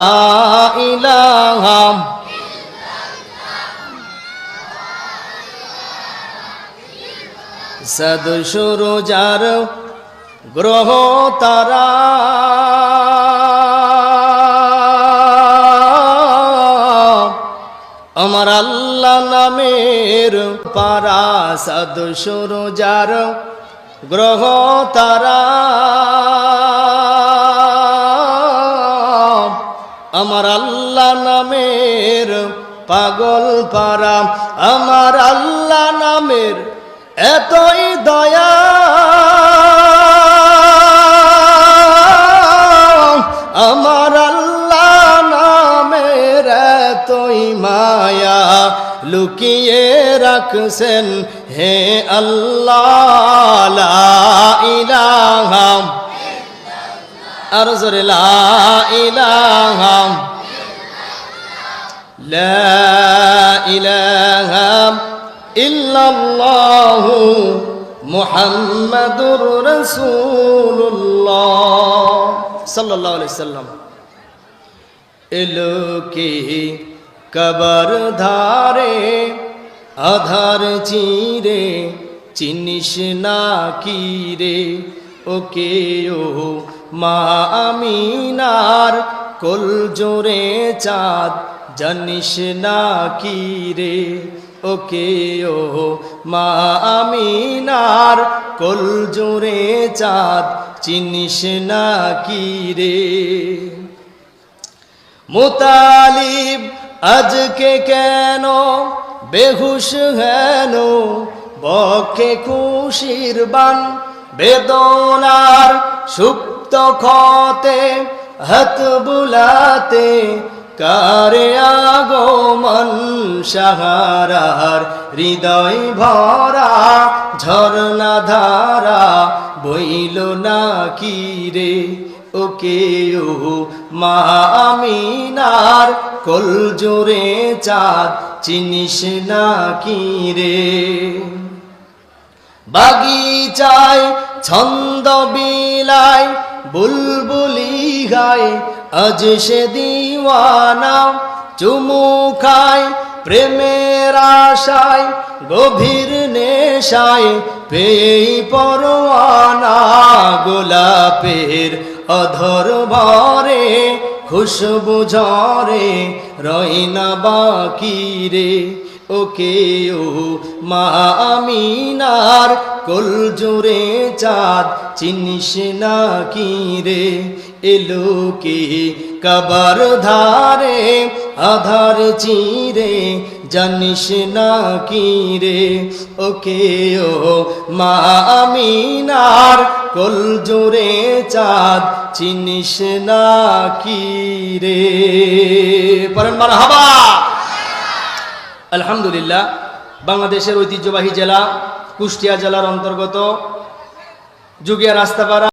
ইলাহা সদ শুরু যার গ্রহ তারা। আমার আল্লাহ নামের পারা সদ শুরু যার গ্রহ তারা। আমার আল্লাহ নামের পাগল পারা, আমার আল্লাহ নামের এতই দয়া। আমার আল্লাহ নামের এতই মায়া লুকিয়ে রাখছেন হে আল্লাহ ইলাহা আর জোরে লা ইলাহা লা ইলাহা ইল্লাল্লাহু মুহাম্মাদুর রাসূলুল্লাহ সাল্লাল্লাহু আলাইহি সাল্লাম। কবর ধারে, আধার চিরে, চিনিস না কি রে? ওকে ও মা আমিনার কোল জোরে চাঁদ, জানিস না কি রে? ওকে ও মা আমিনার কোল জোরে চাঁদ, চিনিস না কি রে? মুতালিব, আজকে কেন বেহুশ হেন? বক্ষে খুশির বান, বেদনার সুপ্ত ক্ষতে হাত বুলাতে, কারে আগমন সাহারার হৃদয় ভরা, ঝর্ণা ধারা বইল না কি রে? ওকে ও মা আমিনার কল জোরে চাঁদ চিনিস না কি রে? বাগিচায় ছন্দ বিলায় বুলবুলি গায় আজ সে দিওয়ানা চুমু খায়, প্রেমের আশায়, গভীর নেশায় পেই পরোয়ানা গোলাপের অধর ভরে, খুশবু ঝরে, রইনা বাকি রে। ওকে ও মা আমিনার কোল জোরে চাঁদ, চিনিস না কি রে? এলো কে কবর ধারে, আধার চিরে, জানিস না কি রে? ওকে ও মা আমিনার কোল জোরে চাঁদ, চিনিস না কি রে? পরেন হাবা আলহামদুলিল্লাহ বাংলাদেশের ঐতিহ্যবাহী জেলা কুষ্টিয়া জেলার অন্তর্গত যুগিয়া রাস্তাপাড়া